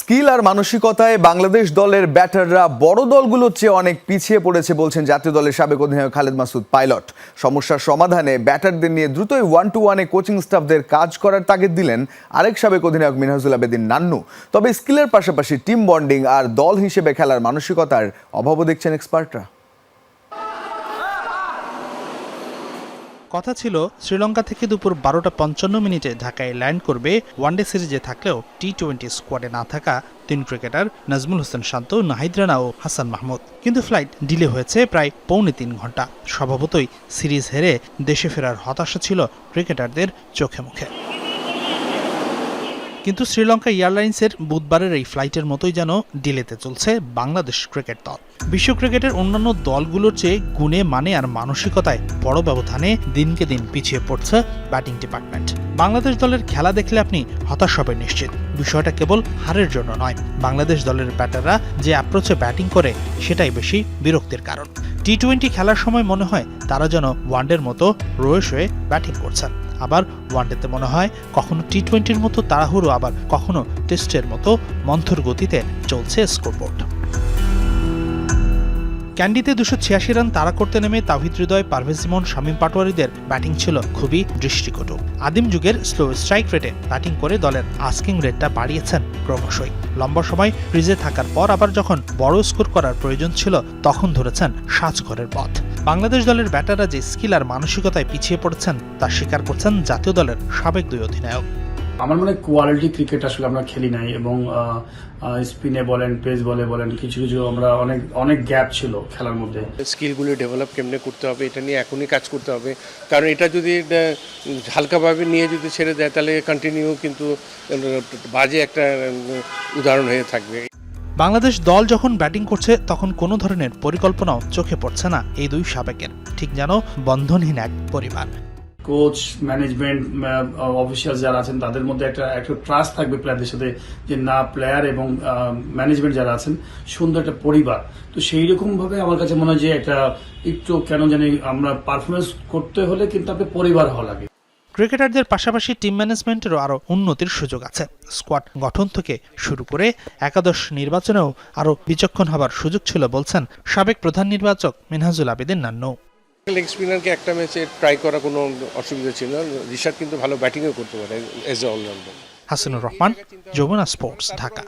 Skill আর মানসিকতায় বাংলাদেশ দলের ব্যাটাররা বড় দলগুলোর চেয়ে অনেক পিছিয়ে পড়েছে বলছেন জাতীয় দলের সাবেক অধিনায়ক খালেদ মাসুদ পাইলট। সমস্যার সমাধানে ব্যাটারদের নিয়ে দ্রুতই ওয়ান টু ওয়ানে কোচিং স্টাফদের কাজ করার তাগিদ দিলেন আরেক সাবেক অধিনায়ক মিনহাজুল আবেদিন নান্নু। তবে স্কিলের পাশাপাশি টিম বন্ডিং আর দল হিসেবে খেলার মানসিকতার অভাবও দেখছেন এক্সপার্টরা কথা ছিল, শ্রীলঙ্কা থেকে দুপুর বারোটা পঞ্চান্ন মিনিটে ঢাকায় ল্যান্ড করবে ওয়ানডে সিরিজে থাকলেও টি টোয়েন্টি স্কোয়াডে না থাকা তিন ক্রিকেটার নাজমুল হোসেন শান্ত, নাহিদ রানা ও হাসান মাহমুদ। কিন্তু ফ্লাইট ডিলে হয়েছে প্রায় পৌনে তিন ঘণ্টা। স্বভাবতই সিরিজ হেরে দেশে ফেরার হতাশা ছিল ক্রিকেটারদের চোখে মুখে। কিন্তু শ্রীলঙ্কা এয়ারলাইন্সের বুধবারের এই ফ্লাইটের মতোই যেন ডিলেতে চলছে বাংলাদেশ ক্রিকেট দল। বিশ্ব ক্রিকেটের অন্যান্য দলগুলোর চেয়ে গুণে মানে আর মানসিকতায় বড় ব্যবধানে দিনকে দিন পিছিয়ে পড়ছে ব্যাটিং ডিপার্টমেন্ট। বাংলাদেশ দলের খেলা দেখলে আপনি হতাশ হবেন নিশ্চিত। বিষয়টা কেবল হারের জন্য নয়, বাংলাদেশ দলের ব্যাটাররা যে অ্যাপ্রোচে ব্যাটিং করে সেটাই বেশি বিরক্তির কারণ। টি টোয়েন্টি খেলার সময় মনে হয় তারা যেন ওয়ানডের মতো রয়ে শয়ে ব্যাটিং করছেন। আবার ওয়ানডেতে মনে হয় কখনো টি টোয়েন্টির মতো তাড়াহুড়ো, আবার কখনো টেস্টের মতো মন্থর গতিতে চলছে স্কোরবোর্ড। ক্যান্ডিতে দুশো ছিয়াশি রান তাড়া করতে নেমে তাহিদ হৃদয়, পারভেজ ইমন, শামীম পাটোয়ারিদের ব্যাটিং ছিল খুবই দৃষ্টিকটু। আদিম যুগের স্লো স্ট্রাইক রেটে ব্যাটিং করে দলের আস্কিং রেটটা বাড়িয়েছেন ক্রমশই। লম্বা সময় ক্রিজে থাকার পর আবার যখন বড় স্কোর করার প্রয়োজন ছিল, তখন ধরেছেন সাজঘরের পথ। বাংলাদেশ দলের ব্যাটাররা যে স্কিল আর মানসিকতায় পিছিয়ে পড়েছেন তা স্বীকার করছেন জাতীয় দলের সাবেক দুই অধিনায়ক। আমার মনে কোয়ালিটি ক্রিকেট আসলে আমরা খেলি নাই এবং স্পিনে বলেন পেস বলে বলেন কিছু কিছু আমরা অনেক অনেক গ্যাপ ছিল খেলার মধ্যে। স্কিলগুলো ডেভেলপ কেমনে করতে হবে এটা নিয়ে এখনই কাজ করতে হবে। কারণ এটা যদি হালকাভাবে নিয়ে যদি ছেড়ে দেয় তাহলে কন্টিনিউ কিন্তু বাজে একটা উদাহরণ হয়ে থাকবে। বাংলাদেশ দল যখন ব্যাটিং করছে, তখন কোনো ধরনের পরিকল্পনাও চোখে পড়ছে না এই দুই সাবেকের। ঠিক যেন বন্ধনহীন এক পরিবার। কোচ, ম্যানেজমেন্ট অফিসিয়াল যারা আছেন, তাদের মধ্যে একটা একটা ট্রাস্ট থাকবে প্লেয়ারদের সাথে যে না প্লেয়ার এবং ম্যানেজমেন্ট যারা আছেন, সুন্দর একটা পরিবার। তো সেই রকম ভাবে আমার কাছে মনে হয় যে একটা, একটু কেন জানি আমরা পারফরমেন্স করতে হলে কিন্তু আপনার পরিবার হওয়া লাগে। ক্রিকেটারদের পাশাপাশি টিম ম্যানেজমেন্টেরও আরও উন্নতির সুযোগ আছে। স্কোয়াড গঠন থেকে শুরু করে একাদশ নির্বাচনেও আরও বিচক্ষণ হবার সুযোগ ছিল বলছেন সাবেক প্রধান নির্বাচক মিনহাজুল আবেদিন নান্নু। লেগ স্পিনারকে একটা ম্যাচে ট্রাই করা কোনো অসুবিধা ছিল না। রিশাদ কিন্তু ভালো ব্যাটিংও করতে পারে as a allrounder Hasinur Rahman Jamuna sports Dhaka.